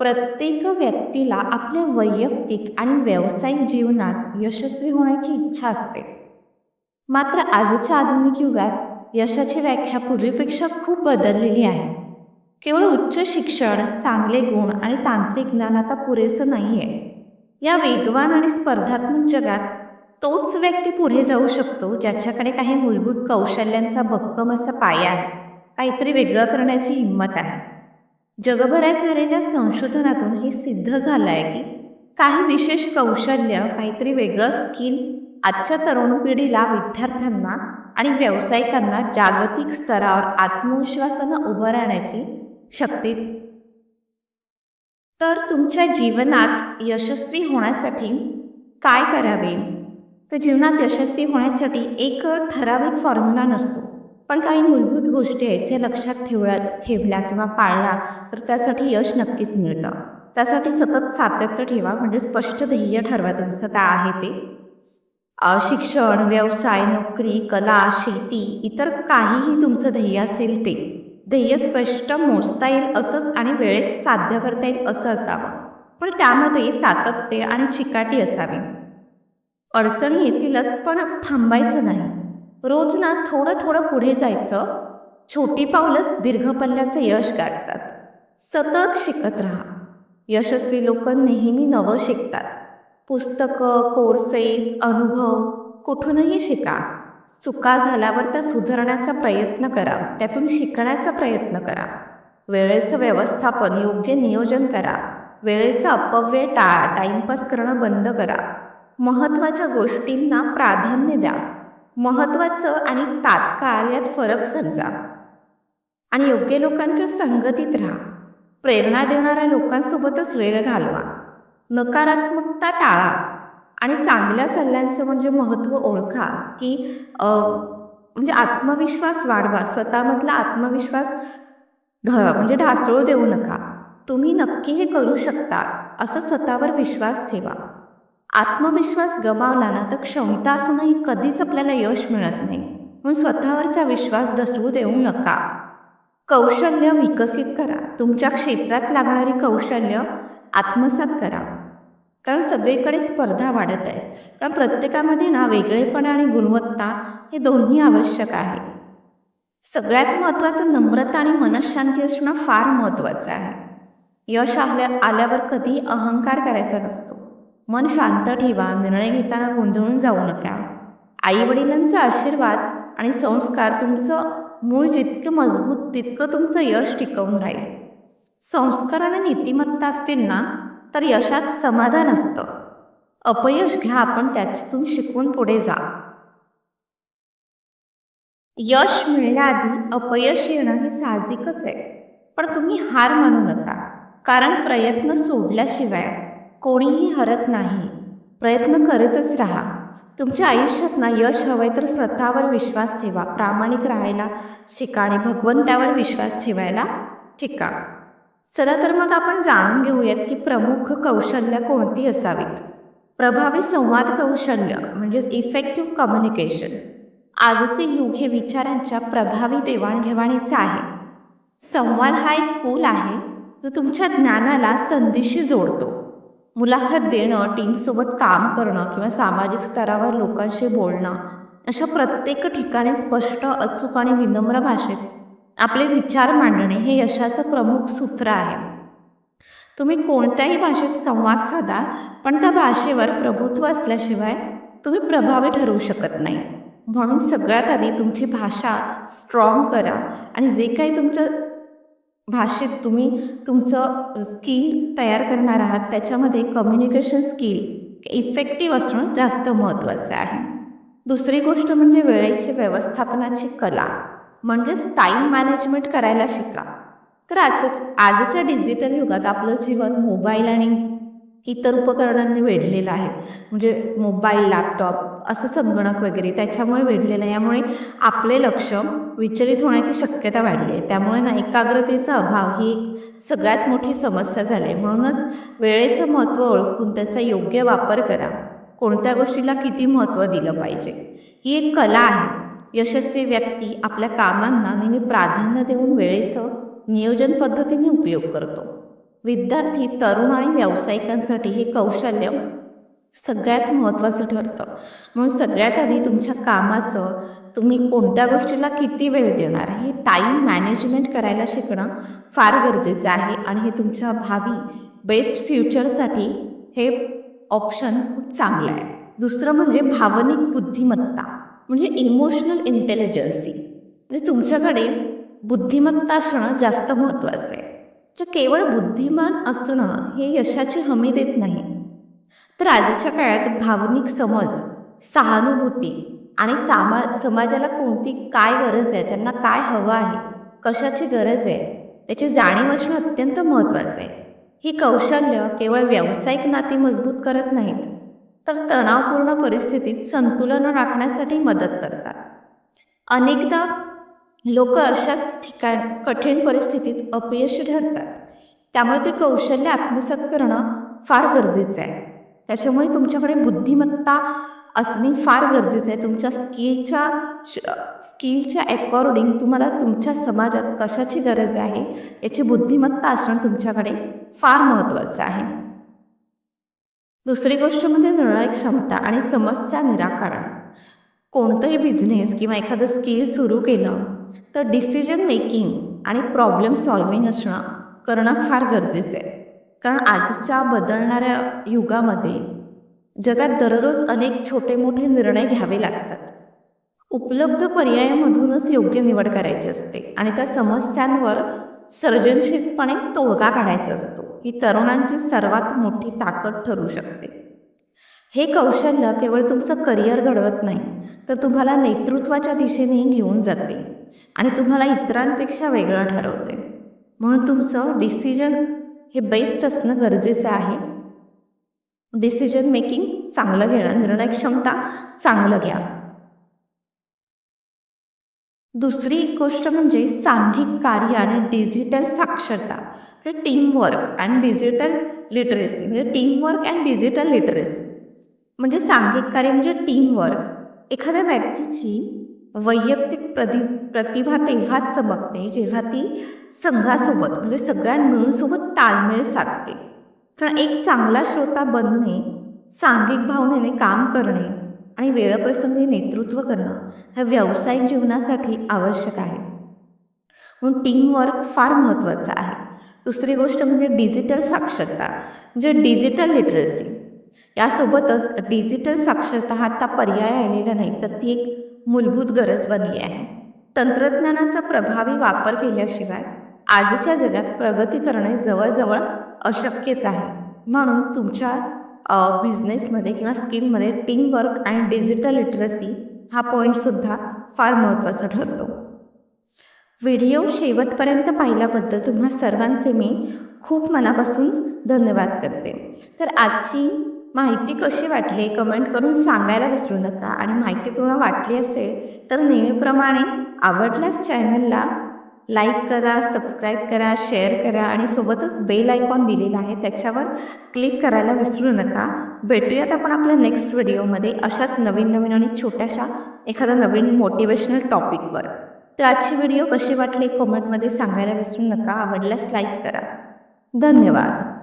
प्रत्येक व्यक्तीला आपल्या वैयक्तिक आणि व्यावसायिक जीवनात यशस्वी होण्याची इच्छा असते. मात्र आजच्या आधुनिक युगात यशाची व्याख्या पूर्वीपेक्षा खूप बदललेली आहे. केवळ उच्च शिक्षण चांगले गुण आणि तांत्रिक ज्ञान आता पुरेसं नाही आहे या वेगवान आणि स्पर्धात्मक जगात तोच व्यक्ती पुढे जाऊ शकतो ज्याच्याकडे काही मूलभूत कौशल्यांचा भक्कम असा पाया आहे. काहीतरी वेगळं करण्याची हिंमत आहे. जगभरात झालेल्या संशोधनातून हे सिद्ध झालं आहे की काही विशेष कौशल्य काहीतरी वेगळं स्किल आजच्या तरुण पिढीला विद्यार्थ्यांना आणि व्यावसायिकांना जागतिक स्तरावर आत्मविश्वासानं उभं राहण्याची शक्ती. तर तुमच्या जीवनात यशस्वी होण्यासाठी काय करावे? तर जीवनात यशस्वी होण्यासाठी एक ठराविक फॉर्म्युला नसतो. पण काही मूलभूत गोष्टी आहेत ज्या लक्षात ठेवल्या ठेवल्या किंवा पाळल्या तर त्यासाठी यश नक्कीच मिळतं. त्यासाठी सतत सातत्य ठेवा म्हणजे स्पष्ट ध्येय ठरवा तुमचं. काय आहे ते? शिक्षण व्यवसाय नोकरी कला शेती इतर काहीही तुमचं ध्येय असेल ते. ध्येय स्पष्ट मोजता येईल असंच आणि वेळेत साध्य करता येईल असं असावं. पण त्यामध्ये सातत्य आणि चिकाटी असावी. अडचणी येतीलच पण थांबायचं नाही. रोज ना थोडं थोडं पुढे जायचं. छोटी पावलंच दीर्घ पल्ल्याचं यश गाठतात. सतत शिकत राहा. यशस्वी लोक नेहमी नवं शिकतात. पुस्तकं कोर्सेस अनुभव कुठूनही शिका. चुका झाल्यावर त्या सुधारण्याचा प्रयत्न करा. त्यातून शिकण्याचा प्रयत्न करा. वेळेचं व्यवस्थापन योग्य नियोजन करा. वेळेचा अपव्यय टाळा. टाईमपास करणं बंद करा. महत्त्वाच्या गोष्टींना प्राधान्य द्या. महत्त्वाचं आणि तात्काळ यात फरक समजा. आणि योग्य लोकांच्या संगतीत राहा. प्रेरणा देणाऱ्या लोकांसोबतच वेळ घालवा. नकारात्मकता टाळा. आणि चांगल्या सल्ल्यांचं म्हणजे महत्त्व ओळखा की म्हणजे आत्मविश्वास वाढवा. स्वतःमधला आत्मविश्वास ढ म्हणजे ढासळू देऊ नका. तुम्ही नक्की हे करू शकता. असं स्वतःवर विश्वास ठेवा. आत्मविश्वास गमावला ना तर क्षमता असूनही कधीच आपल्याला यश मिळत नाही. म्हणून स्वतःवरचा विश्वास दसवू देऊ नका. कौशल्य विकसित करा. तुमच्या क्षेत्रात लागणारी कौशल्य आत्मसात करा. कारण सगळीकडे स्पर्धा वाढत आहे. कारण प्रत्येकामध्ये ना वेगळेपणा आणि गुणवत्ता हे दोन्ही आवश्यक आहे. सगळ्यात महत्त्वाचं नम्रता आणि मनशांती असणं फार महत्त्वाचं आहे. यश आल्या आल्यावर कधी अहंकार करायचा नसतो. मन शांत ठेवा निर्णय घेताना गोंधळून जाऊ नका. आईवडिलांचा आशीर्वाद आणि संस्कार तुमचं मूळ जितकं मजबूत तितकं तुमचं यश टिकवून राहील. संस्कार आणि नीतिमत्ता असतील ना तर यशात समाधान असतं. अपयश घ्या आपण त्याच्यातून शिकून पुढे जा. यश मिळण्याआधी अपयश येणं हे साहजिकच आहे पण तुम्ही हार मानू नका कारण प्रयत्न सोडल्याशिवाय. कोणीही हरत नाही. प्रयत्न करतच राहा. तुमच्या आयुष्यात ना यश हवंय तर स्वतःवर विश्वास ठेवा. प्रामाणिक राहायला शिका आणि भगवंतावर विश्वास ठेवायला शिका. चला तर मग आपण जाणून घेऊयात की प्रमुख कौशल्य कोणती असावीत? प्रभावी संवाद कौशल्य म्हणजेच इफेक्टिव्ह कम्युनिकेशन आजचे युग हे विचारांच्या प्रभावी देवाणघेवाणीचं आहे. संवाद हा एक पूल आहे जो तुमच्या ज्ञानाला संधीशी जोडतो. मुलाखत देणं टीमसोबत काम करणं किंवा सामाजिक स्तरावर लोकांशी बोलणं अशा प्रत्येक ठिकाणी स्पष्ट अचूक आणि विनम्र भाषेत आपले विचार मांडणे हे यशाचं प्रमुख सूत्र आहे. तुम्ही कोणत्याही भाषेत संवाद साधा पण त्या भाषेवर प्रभुत्व असल्याशिवाय तुम्ही प्रभावी ठरवू शकत नाही. म्हणून सगळ्यात आधी तुमची भाषा स्ट्रॉंग करा आणि जे काही तुमच्या भाषेत तुम्ही तुमचं स्किल तयार करणार आहात त्याच्यामध्ये कम्युनिकेशन स्किल इफेक्टिव्ह असणं जास्त महत्त्वाचं आहे. दुसरी गोष्ट म्हणजे वेळेची व्यवस्थापनाची कला म्हणजेच टाईम मॅनेजमेंट करायला शिका. तर आजच आजच्या डिजिटल युगात आपलं जीवन मोबाईल आणि इतर उपकरणांनी वेढलेलं आहे. म्हणजे मोबाईल लॅपटॉप असं संगणक वगैरे त्याच्यामुळे वेढलेलं आहे. यामुळे आपले लक्ष विचलित होण्याची शक्यता वाढली आहे. त्यामुळे ना एकाग्रतेचा अभाव ही एक सगळ्यात मोठी समस्या झाली आहे. म्हणूनच वेळेचं महत्त्व ओळखून त्याचा योग्य वापर करा. कोणत्या गोष्टीला किती महत्त्व दिलं पाहिजे? ही एक कला आहे. यशस्वी व्यक्ती आपल्या कामांना नेहमी प्राधान्य देऊन वेळेचं नियोजन पद्धतीने उपयोग करतो. विद्यार्थी तरुण आणि व्यावसायिकांसाठी हे कौशल्य सगळ्यात महत्त्वाचं ठरतं. म्हणून सगळ्यात आधी तुमच्या कामाचं तुम्ही कोणत्या गोष्टीला किती वेळ देणार हे टाईम मॅनेजमेंट करायला शिकणं फार गरजेचं आहे आणि हे तुमच्या भावी बेस्ट फ्युचरसाठी हे ऑप्शन खूप चांगलं आहे. दुसरं म्हणजे भावनिक बुद्धिमत्ता म्हणजे इमोशनल इंटेलिजन्सी म्हणजे तुमच्याकडे बुद्धिमत्ता असणं जास्त महत्त्वाचं आहे. तर केवळ बुद्धिमान असणं हे यशाची हमी देत नाही. तर आजच्या काळात भावनिक समज सहानुभूती आणि सामा समाजाला कोणती काय गरज आहे त्यांना काय हवं आहे कशाची गरज आहे त्याची जाणीव असणं अत्यंत महत्त्वाचं आहे. ही कौशल्य केवळ व्यावसायिक नाती मजबूत करत नाहीत तर तणावपूर्ण परिस्थितीत संतुलन राखण्यासाठी मदत करतात. अनेकदा लोक अशाच ठिकाण कठीण परिस्थितीत अपयशी ठरतात. त्यामुळे ते कौशल्य आत्मसात करणं फार गरजेचं आहे. त्याच्यामुळे तुमच्याकडे बुद्धिमत्ता असणे फार गरजेचं आहे. तुमच्या स्किलच्या स्किलच्या अकॉर्डिंग तुम्हाला तुमच्या समाजात कशाची गरज आहे याची बुद्धिमत्ता असणं तुमच्याकडे फार महत्त्वाचं आहे. दुसरी गोष्ट म्हणजे निर्णय क्षमता आणि समस्या निराकरण. कोणतंही बिझनेस किंवा एखादं स्किल सुरू केलं तर डिसिजन मेकिंग आणि प्रॉब्लेम सॉल्विंग असणं करणं फार गरजेचं आहे. कारण आजच्या बदलणाऱ्या युगामध्ये जगात दररोज अनेक छोटे मोठे निर्णय घ्यावे लागतात. उपलब्ध पर्यायामधूनच योग्य निवड करायची असते आणि त्या समस्यांवर सर्जनशीलपणे तोडगा काढायचा असतो. ही तरुणांची सर्वात मोठी ताकद ठरू शकते. हे कौशल्य केवळ तुमचं करिअर घडवत नाही तर तुम्हाला नेतृत्वाच्या दिशेनेही घेऊन जाते आणि तुम्हाला इतरांपेक्षा वेगळं ठरवते. म्हणून तुमचं डिसिजन हे बेस्ट असणं गरजेचं आहे. डिसिजन मेकिंग चांगलं घेणं निर्णय क्षमता चांगलं घ्या. दुसरी एक गोष्ट म्हणजे सांघिक कार्य आणि डिजिटल साक्षरता. म्हणजे टीमवर्क अँड डिजिटल लिटरेसी म्हणजे टीमवर्क अँड डिजिटल लिटरेसी म्हणजे सांघिक कार्य म्हणजे टीमवर्क एखाद्या व्यक्तीची वैयक्तिक प्रति प्रतिभा तेव्हाच चमकते जेव्हा ती संघासोबत म्हणजे सगळ्या मिळूनसोबत ताळमेळ साधते. कारण एक चांगला श्रोता बनणे सांघिक भावनेने काम करणे आणि वेळप्रसंगी नेतृत्व करणं हे व्यावसायिक जीवनासाठी आवश्यक आहे. म्हणून टीमवर्क फार महत्त्वाचं आहे. दुसरी गोष्ट म्हणजे डिजिटल साक्षरता म्हणजे डिजिटल लिटरसी यासोबतच डिजिटल साक्षरता हा आता पर्याय आलेला नाही तर ती एक मूलभूत गरज बनली आहे. तंत्रज्ञानाचा प्रभावी वापर केल्याशिवाय आजच्या जगात प्रगती करणे जवळजवळ अशक्यच आहे. म्हणून तुमच्या बिझनेसमध्ये किंवा स्किलमध्ये टीमवर्क आणि डिजिटल लिटरसी हा पॉईंटसुद्धा फार महत्त्वाचा ठरतो. व्हिडिओ शेवटपर्यंत पाहिल्याबद्दल तुम्हा सर्वांचे मी खूप मनापासून धन्यवाद करते. तर आजची माहिती कशी वाटली कमेंट करून सांगायला विसरू नका. आणि माहिती पूर्ण वाटली असेल तर नेहमीप्रमाणे आवडल्यास चॅनलला लाईक करा सबस्क्राईब करा शेअर करा आणि सोबतच बेल आयकॉन दिलेला आहे त्याच्यावर क्लिक करायला विसरू नका. भेटूयात आपण आपल्या नेक्स्ट व्हिडिओमध्ये अशाच नवीन नवीन आणि छोट्याशा एखादा नवीन मोटिवेशनल टॉपिकवर तर आजची व्हिडिओ कशी वाटली कमेंटमध्ये सांगायला विसरू नका. आवडल्यास लाईक करा. धन्यवाद.